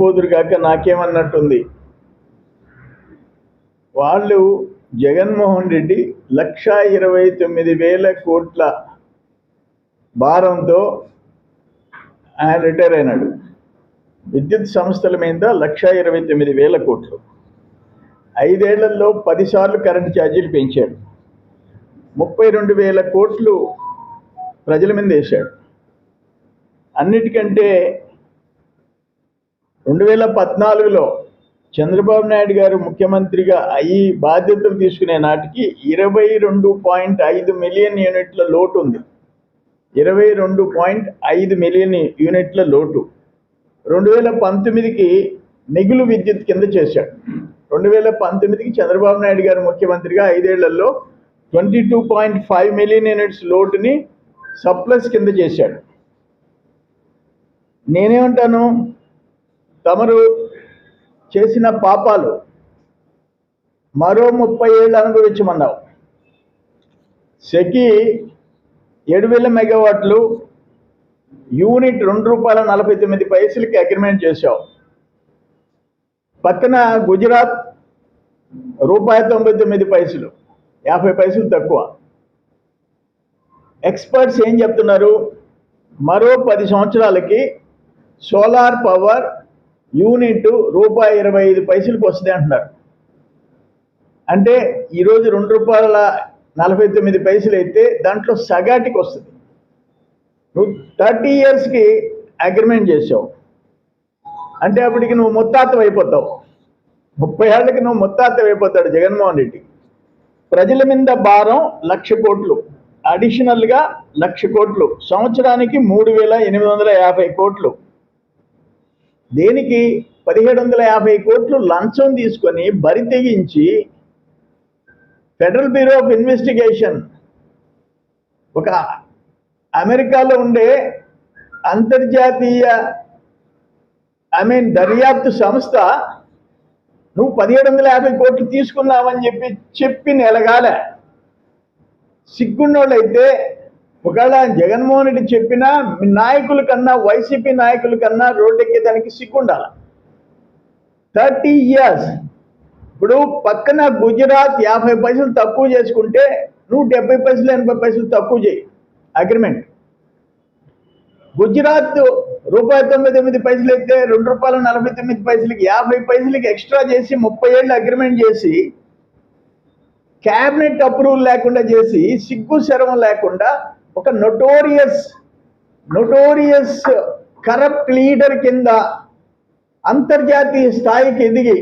పోదురు కాక నాకేమన్నట్టుంది? వాళ్ళు జగన్మోహన్ రెడ్డి లక్ష ఇరవై తొమ్మిది వేల కోట్ల భారంతో ఆయన రిటైర్ అయినాడు. విద్యుత్ సంస్థల మీద లక్ష ఇరవై తొమ్మిది వేల కోట్లు. ఐదేళ్ళలో పదిసార్లు కరెంటు ఛార్జీలు పెంచాడు. ముప్పై రెండు వేల కోట్లు ప్రజల మీద వేశాడు. అన్నిటికంటే రెండు వేల పద్నాలుగులో చంద్రబాబు నాయుడు గారు ముఖ్యమంత్రిగా అయ్యి బాధ్యతలు తీసుకునే నాటికి ఇరవై రెండు పాయింట్ ఐదు మిలియన్ యూనిట్ల లోటు ఉంది. ఇరవై రెండు పాయింట్ ఐదు మిలియన్ యూనిట్ల లోటు. రెండు వేల పంతొమ్మిదికి మిగులు విద్యుత్ కింద చేశాడు. రెండు వేల పంతొమ్మిదికి చంద్రబాబు నాయుడు గారు ముఖ్యమంత్రిగా ఐదేళ్ళలో twenty two point five million units లోటుని surplus కింద చేశాడు. నేనేమంటాను? తమరు చేసిన పాపాలు మరో ముప్పై ఏళ్ళు అనుభవించమన్నావు. సెకి ఏడు వేల మెగావాట్లు యూనిట్ రెండు రూపాయల నలభై తొమ్మిది పైసలకి అగ్రిమెంట్ చేశావు. పక్కన గుజరాత్ రూపాయి తొంభై తొమ్మిది పైసలు యాభై పైసలు తక్కువ. ఎక్స్పర్ట్స్ ఏం చెప్తున్నారు? మరో పది సంవత్సరాలకి సోలార్ పవర్ యూనిట్ రూపాయి ఇరవై ఐదు పైసలకు వస్తుంది అంటున్నారు. అంటే ఈరోజు రెండు రూపాయల నలభై తొమ్మిది పైసలు అయితే దాంట్లో సగాటికి వస్తుంది. నువ్వు థర్టీ ఇయర్స్కి అగ్రిమెంట్ చేసావు. అంటే అప్పటికి నువ్వు ముత్తాతం అయిపోతావు. ముప్పై ఏళ్ళకి నువ్వు ముత్తాతం అయిపోతాడు జగన్మోహన్ రెడ్డి. ప్రజల మీద భారం లక్ష కోట్లు. అడిషనల్గా లక్ష కోట్లు. సంవత్సరానికి మూడు వేల ఎనిమిది వందల యాభై కోట్లు. దేనికి పదిహేడు వందల యాభై కోట్లు లంచం తీసుకొని బరి తెగించి ఫెడరల్ బ్యూరో ఆఫ్ ఇన్వెస్టిగేషన్ ఒక అమెరికాలో ఉండే అంతర్జాతీయ ఐ మీన్ దర్యాప్తు సంస్థ నువ్వు పదిహేడు వందల యాభై కోట్లు తీసుకున్నావని చెప్పి చెప్పి నెలగాల. సిగ్గున్నోళ్ళైతే ఒకవేళ జగన్మోహన్ రెడ్డి చెప్పినా నాయకుల కన్నా వైసీపీ నాయకుల కన్నా రోడ్డెక్కేదానికి సిగ్గుండాలి. Thirty years. ఇప్పుడు పక్కన గుజరాత్ యాభై పైసలు తక్కువ చేసుకుంటే నువ్వు డెబ్బై పైసలు ఎనభై పైసలు తక్కువ చేయి. అగ్రిమెంట్ గుజరాత్ రూపాయి తొంభై తొమ్మిది పైసలు అయితే రెండు రూపాయల నలభై తొమ్మిది పైసలకి యాభై పైసలకి ఎక్స్ట్రా చేసి ముప్పై ఏళ్ళు అగ్రిమెంట్ చేసి క్యాబినెట్ అప్రూవల్ లేకుండా చేసి సిగ్గు శరం లేకుండా ఒక నొటోరియస్ నొటోరియస్ కరప్ట్ లీడర్ కింద అంతర్జాతీయ స్థాయికి ఎదిగి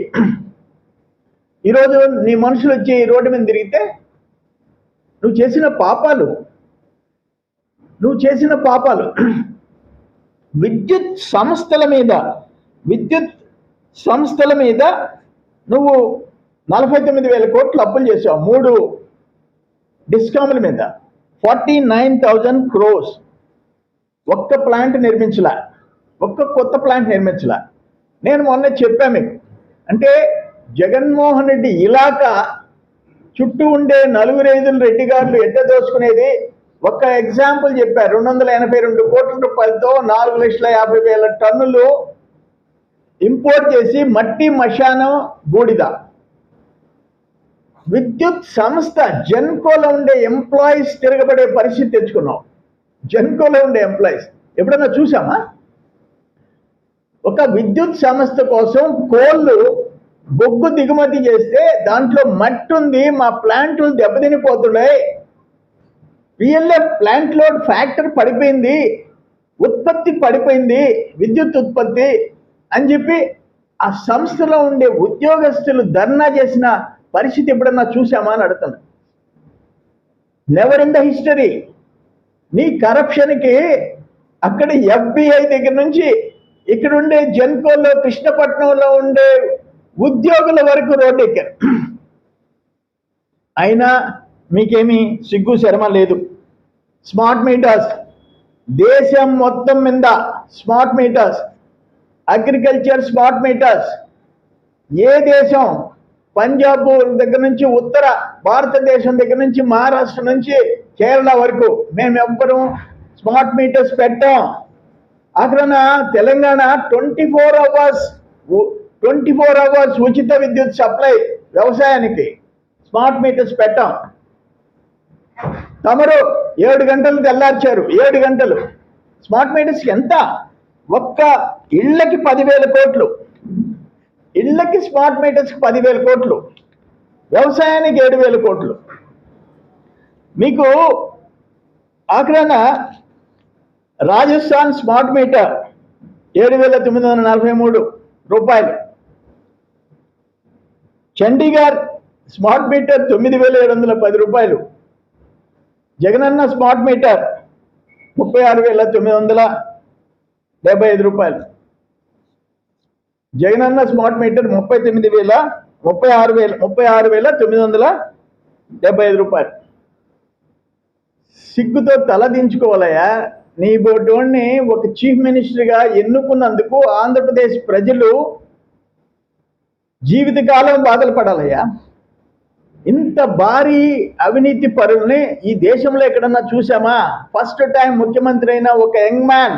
ఈరోజు నీ మనుషులు వచ్చి రోడ్డు మీద తిరిగితే నువ్వు చేసిన పాపాలు నువ్వు చేసిన పాపాలు విద్యుత్ సంస్థల మీద విద్యుత్ సంస్థల మీద నువ్వు నలభై తొమ్మిది వేల కోట్లు అప్పులు చేసావు మూడు డిస్కాముల మీద. Forty nine thousand crores. ఒక్క ప్లాంట్ నిర్మించలా. ఒక్క కొత్త ప్లాంట్ నిర్మించలా. నేను మొన్న చెప్పా మీకు. అంటే జగన్మోహన్ రెడ్డి ఇలాకా చుట్టూ ఉండే నలుగురు ఐదులు రెడ్డి గారులు ఎట్ట దోసుకునేది ఒక్క ఎగ్జాంపుల్ చెప్పారు రెండు వందల ఎనభై రెండు కోట్ల రూపాయలతో నాలుగు లక్షల యాభై వేల టన్నులు ఇంపోర్ట్ చేసి మట్టి మశానం బూడిద. విద్యుత్ సంస్థ జెన్కోలో ఉండే ఎంప్లాయీస్ తిరగబడే పరిస్థితి తెచ్చుకున్నాం. జెన్కోలో ఉండే ఎంప్లాయీస్ ఎప్పుడన్నా చూసామా ఒక విద్యుత్ సంస్థ కోసం కోళ్ళు బొగ్గు దిగుమతి చేస్తే దాంట్లో మట్టి ఉంది మా ప్లాంట్లు దెబ్బతినిపోతున్నాయి. పిఎల్ఎఫ్ ప్లాంట్ లోడ్ ఫ్యాక్టరీ పడిపోయింది ఉత్పత్తి పడిపోయింది విద్యుత్ ఉత్పత్తి అని చెప్పి ఆ సంస్థలో ఉండే ఉద్యోగస్తులు ధర్నా చేసిన పరిస్థితి ఎప్పుడన్నా చూసామా అని అడుగుతున్నా. నెవర్ ఇన్ ద హిస్టరీ నీ కరప్షన్కి అక్కడ ఎఫ్బిఐ దగ్గర నుంచి ఇక్కడ ఉండే జన్కోలో కృష్ణపట్నంలో ఉండే ఉద్యోగుల వరకు రోడ్డు ఎక్కారు. అయినా మీకేమీ సిగ్గు శర్మ లేదు. స్మార్ట్ మీటర్స్ దేశం మొత్తం మీద smart meters agriculture smart meters ఏ దేశం పంజాబ్ దగ్గర నుంచి ఉత్తర భారతదేశం దగ్గర నుంచి మహారాష్ట్ర నుంచి కేరళ వరకు మేము ఎవ్వరూ స్మార్ట్ మీటర్స్ పెట్టాం. అక్కడ Telangana twenty four hours twenty four hours ఉచిత విద్యుత్ సప్లై వ్యవసాయానికి స్మార్ట్ మీటర్స్ పెట్టాం. తమరు ఏడు గంటలు తెల్లార్చారు ఏడు గంటలు. స్మార్ట్ మీటర్స్కి ఎంత? ఒక్క ఇళ్ళకి పదివేల కోట్లు. ఇళ్ళకి స్మార్ట్ మీటర్స్కి పదివేల కోట్లు వ్యవసాయానికి ఏడు వేల కోట్లు. మీకు ఆఖరణ రాజస్థాన్ స్మార్ట్ మీటర్ ఏడు వేల తొమ్మిది వందల నలభై మూడు రూపాయలు. చండీగఢ్ స్మార్ట్ మీటర్ తొమ్మిది వేల ఏడు వందల పది రూపాయలు. జగనన్న స్మార్ట్ మీటర్ ముప్పై ఆరు వేల తొమ్మిది వందల డెబ్బై ఐదు రూపాయలు. జైనన్న స్మార్ట్ మీటర్ ముప్పై తొమ్మిది వేల ముప్పై ఆరు వేల ముప్పై ఆరు వేల తొమ్మిది వందల డెబ్బై ఐదు రూపాయలు. సిగ్గుతో తల దించుకోవాలయ్యా. నీ బోటోడిని ఒక చీఫ్ మినిస్టర్గా ఎన్నుకున్నందుకు ఆంధ్రప్రదేశ్ ప్రజలు జీవితకాలం బాధలు పడాలయ్యా. ఇంత భారీ అవినీతి పరుల్ని ఈ దేశంలో ఎక్కడన్నా చూసామా ఫస్ట్ టైం ముఖ్యమంత్రి అయిన ఒక యంగ్ మ్యాన్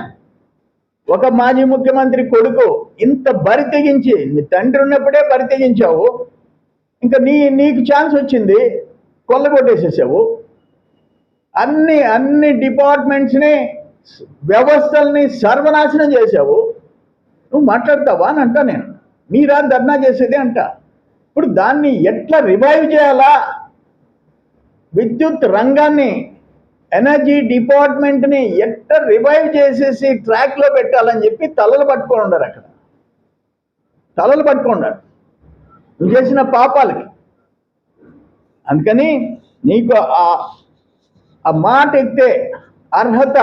ఒక మాజీ ముఖ్యమంత్రి కొడుకు ఇంత బరి తెగించి నీ తండ్రి ఉన్నప్పుడే బరి తెగించావు. ఇంకా నీ నీకు ఛాన్స్ వచ్చింది కొల్లగొట్టేసేసావు. అన్ని అన్ని డిపార్ట్మెంట్స్ని వ్యవస్థల్ని సర్వనాశనం చేసావు. నువ్వు మాట్లాడతావా అని అంటా నేను. మీరా ధర్నా చేసేది అంట. ఇప్పుడు దాన్ని ఎట్లా రివైవ్ చేయాలా? విద్యుత్ రంగాన్ని ఎనర్జీ డిపార్ట్మెంట్ని ఎట్ట రివైవ్ చేసేసి ట్రాక్లో పెట్టాలని చెప్పి తలలు పట్టుకొని ఉండరు అక్కడ. తలలు పట్టుకున్నారు నువ్వు చేసిన పాపాలకి. అందుకని నీకు ఆ ఆ మాట ఎక్కితే అర్హత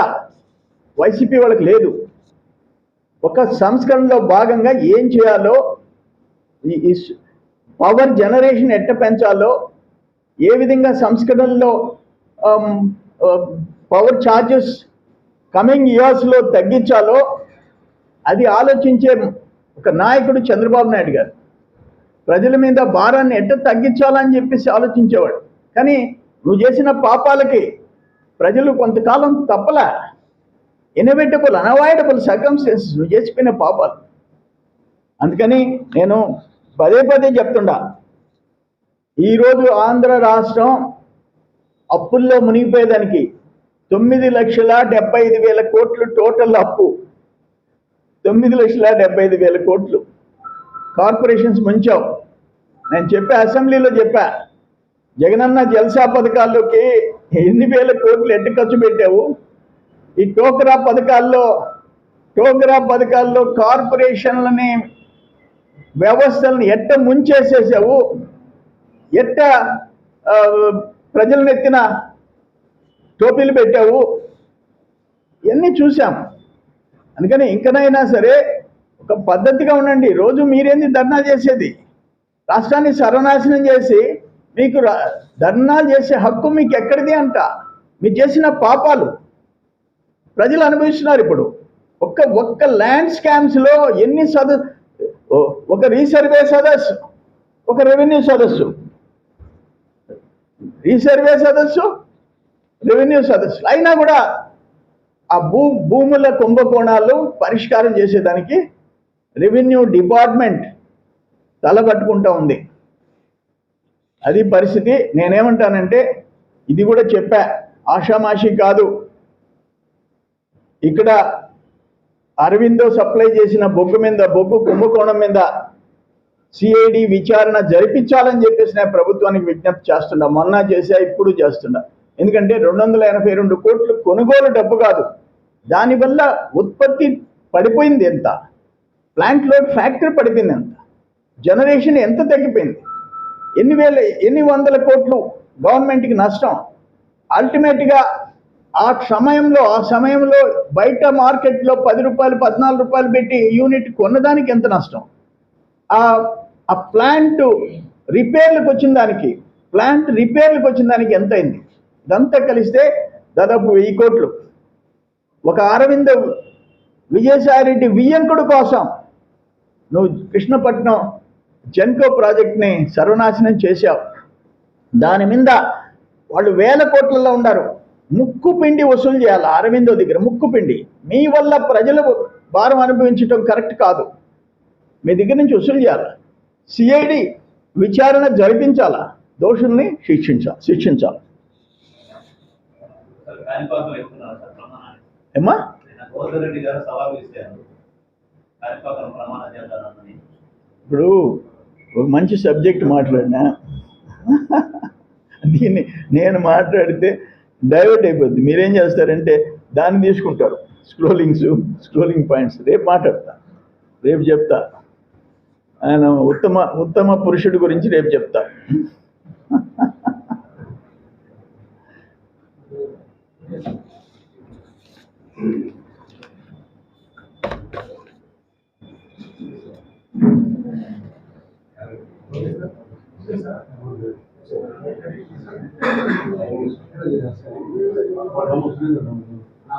వైసీపీ వాళ్ళకి లేదు. ఒక సంస్కరణలో భాగంగా ఏం చేయాలో ఈ పవర్ జనరేషన్ ఎట్ట పెంచాలో ఏ విధంగా సంస్కరణలో పవర్ ఛార్జెస్ కమింగ్ ఇయర్స్లో తగ్గించాలో అది ఆలోచించే ఒక నాయకుడు చంద్రబాబు నాయుడు గారు. ప్రజల మీద భారాన్ని ఎట్ట తగ్గించాలని చెప్పేసి ఆలోచించేవాడు. కానీ నువ్వు చేసిన పాపాలకి ప్రజలు కొంతకాలం తప్పలా. ఇన్ఎవిటబుల్ అనవాయిడబుల్ సర్కమ్స్టెన్సెస్ నువ్వు చేసిపోయిన పాపాలు. అందుకని నేను పదే పదే చెప్తుండా. ఈరోజు ఆంధ్ర రాష్ట్రం అప్పుల్లో మునిగిపోయేదానికి తొమ్మిది లక్షల డెబ్బై ఐదు వేల కోట్లు టోటల్ అప్పు. తొమ్మిది లక్షల డెబ్బై ఐదు వేల కోట్లు. కార్పొరేషన్స్ ముంచావు. నేను చెప్పా అసెంబ్లీలో చెప్పా. జగనన్న జల్సా పథకాల్లోకి ఎన్ని వేల కోట్లు ఎట్టు ఖర్చు పెట్టావు? ఈ టోకరా పథకాల్లో టోకరా పథకాల్లో కార్పొరేషన్లని వ్యవస్థలను ఎట్ట ముంచేసేసావు? ఎట్ట ఆ, టోపీలు పెట్టావు. ఇవన్నీ చూసాం అందుకని ఇంకనైనా సరే ఒక పద్ధతిగా ఉండండి. రోజు మీరేంది ధర్నా చేసేది? రాష్ట్రాన్ని సర్వనాశనం చేసి మీకు రా- ధర్నాలు చేసే హక్కు మీకు ఎక్కడిది అంట? మీరు చేసిన పాపాలు. ప్రజలు అనుభవిస్తున్నారు ఇప్పుడు. ఒక్క ఒక్క ల్యాండ్ స్కామ్స్లో ఎన్ని సదస్సు ఒక రీసర్వే సదస్సు ఒక రెవెన్యూ సదస్సు. రీసర్వే సదస్సు రెవెన్యూ సదస్సు. అయినా కూడా ఆ భూ భూముల కుంభకోణాలు పరిష్కారం చేసేదానికి రెవెన్యూ డిపార్ట్మెంట్ తలపట్టుకుంటా ఉంది. అది పరిస్థితి నేనేమంటానంటే ఇది కూడా చెప్పా ఆషామాషి కాదు. ఇక్కడ అరవిందో సప్లై చేసిన బొగ్గు మీద బొగ్గు కుంభకోణం మీద సిఐడి విచారణ జరిపించాలని చెప్పేసి నేను ప్రభుత్వానికి విజ్ఞప్తి చేస్తున్నా. మొన్న చేసా ఇప్పుడు చేస్తున్నా. ఎందుకంటే రెండు వందల ఎనభై రెండు కోట్లు కొనుగోలు డబ్బు కాదు. దానివల్ల ఉత్పత్తి పడిపోయింది ఎంత? ప్లాంట్ లోడ్ ఫ్యాక్టరీ పడిపోయింది ఎంత? జనరేషన్ ఎంత తగ్గిపోయింది? ఎన్ని వేల ఎన్ని వందల కోట్లు గవర్నమెంట్కి నష్టం? అల్టిమేట్గా ఆ సమయంలో ఆ సమయంలో బయట మార్కెట్లో పది రూపాయలు పద్నాలుగు రూపాయలు పెట్టి యూనిట్ కొన్నదానికి ఎంత నష్టం? ఆ ఆ ప్లాంట్ రిపేర్లకు వచ్చిన దానికి ప్లాంట్ రిపేర్లకు వచ్చిన దానికి ఎంత అయింది? ఇదంతా కలిస్తే దాదాపు వెయ్యి కోట్లు. ఒక అరవింద విజయసాయిరెడ్డి వియ్యంకుడు కోసం నువ్వు కృష్ణపట్నం జెన్కో ప్రాజెక్ట్ని సర్వనాశనం చేశావు. దాని మీద వాళ్ళు వేల కోట్లలో ఉన్నారు. ముక్కు పిండి వసూలు చేయాలి అరవిందో దగ్గర ముక్కు పిండి. మీ వల్ల ప్రజలు భారం అనుభవించడం కరెక్ట్ కాదు. మీ దగ్గర నుంచి వసూలు చేయాలా. సిఐడి విచారణ జరిపించాలా? దోషుల్ని శిక్షించాలి శిక్షించాలి? ఏమ్మా? ఇప్పుడు ఒక మంచి సబ్జెక్ట్ మాట్లాడినా? దీన్ని నేను మాట్లాడితే డైవర్ట్ అయిపోద్ది. మీరేం చేస్తారంటే దాన్ని తీసుకుంటారు. Scrollings scrolling points. రేపు మాట్లాడతా. రేపు చెప్తా. ఆయన ఉత్తమ ఉత్తమ పురుషుడి గురించి రేపు చెప్తా. నా